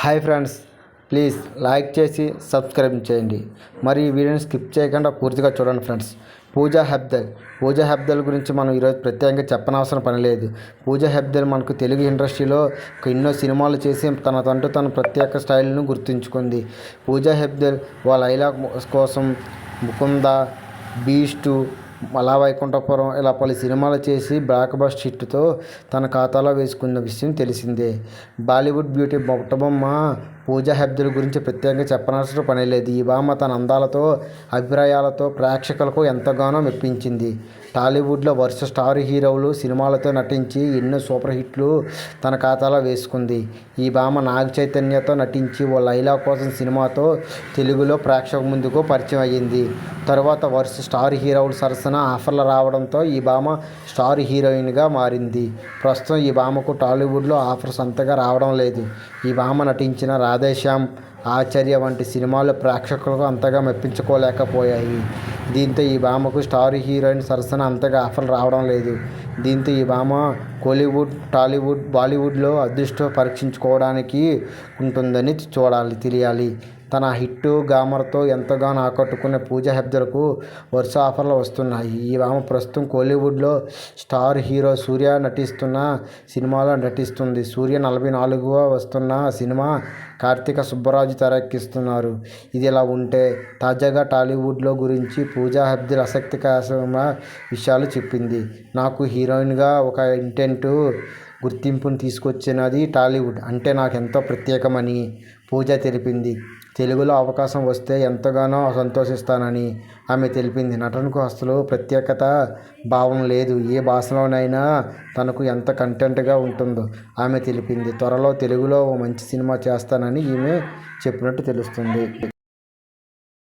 Hi friends please like చేసి subscribe చేయండి. మరి ఈ వీడియోని స్కిప్ చేయకుండా పూర్తిగా చూడండి ఫ్రెండ్స్. పూజా హెబ్దల్. పూజా హెబ్దల్ గురించి మనం ఈరోజు ప్రత్యేకంగా చెప్పనవసరం పని లేదు. పూజా హెబ్దల్ మనకు తెలుగు ఇండస్ట్రీలో ఎన్నో సినిమాలు చేసి తన తంటూ తన ప్రత్యేక స్టైల్ను గుర్తుంచుకుంది. పూజా హెబ్దల్ వాళ్ళ ఐలా కోసం ముకుంద బీస్టు మలా వైకుంఠపురం ఇలా పలు సినిమాలు చేసి బ్లాక్ బస్ట్ హిట్తో తన ఖాతాలో వేసుకున్న విషయం తెలిసిందే. బాలీవుడ్ బ్యూటీ బొట్టబొమ్మ పూజా హెబ్దుల గురించి ప్రత్యేకంగా చెప్పనవసరం పని లేదు. ఈ భామ తన అందాలతో అభిప్రాయాలతో ప్రేక్షకులకు ఎంతగానో మెప్పించింది. టాలీవుడ్లో వరుస స్టార్ హీరోలు సినిమాలతో నటించి ఎన్నో సూపర్ హిట్లు తన ఖాతాలో వేసుకుంది. ఈ భామ నాగ చైతన్యతో నటించి ఓ లైలా కోసం సినిమాతో తెలుగులో ప్రేక్షక ముందుకు పరిచయం అయ్యింది. తర్వాత వరుస స్టార్ హీరోలు సరసన ఆఫర్లు రావడంతో ఈ భామ స్టార్ హీరోయిన్గా మారింది. ప్రస్తుతం ఈ భామకు టాలీవుడ్లో ఆఫర్స్ అంతగా రావడం లేదు. ఈ భామ నటించిన రాధేశ్యామ్ ఆచార్య వంటి సినిమాలు ప్రేక్షకులకు అంతగా మెప్పించుకోలేకపోయాయి. దీంతో ఈ భామకు స్టార్ హీరోయిన్ సరసన అంతగా ఆఫర్లు రావడం లేదు. దీంతో ఈ భామ కోలీవుడ్ టాలీవుడ్ బాలీవుడ్లో అదృష్టం పరీక్షించుకోవడానికి ఉంటుందని చూడాలి తెలియాలి. తన హిట్ గామర్తో ఎంతగానో ఆకట్టుకునే పూజ హెబ్దలకు వరుస ఆఫర్లు వస్తున్నాయి. ఈ ప్రస్తుతం కోలీవుడ్లో స్టార్ హీరో సూర్య నటిస్తున్న సినిమాలో నటిస్తుంది. సూర్య నలభై నాలుగువ వస్తున్న సినిమా కార్తీక సుబ్బరాజు తెరకెక్కిస్తున్నారు. ఇది ఇలా ఉంటే తాజాగా టాలీవుడ్లో గురించి పూజా హెబ్దర్ ఆసక్తికరమైన విషయాలు చెప్పింది. నాకు హీరోయిన్గా ఒక ఇంటెంట్ గుర్తింపును తీసుకొచ్చినది టాలీవుడ్. అంటే నాకు ఎంతో ప్రత్యేకమని పూజ తెలిపింది. తెలుగులో అవకాశం వస్తే ఎంతగానో సంతోషిస్తానని ఆమె తెలిపింది. నటనకు అసలు ప్రత్యేకత భావం లేదు. ఏ భాషలోనైనా తనకు ఎంత కంటెంట్గా ఉంటుందో ఆమె తెలిపింది. త్వరలో తెలుగులో ఓ మంచి సినిమా చేస్తానని ఈమె చెప్పినట్టు తెలుస్తుంది.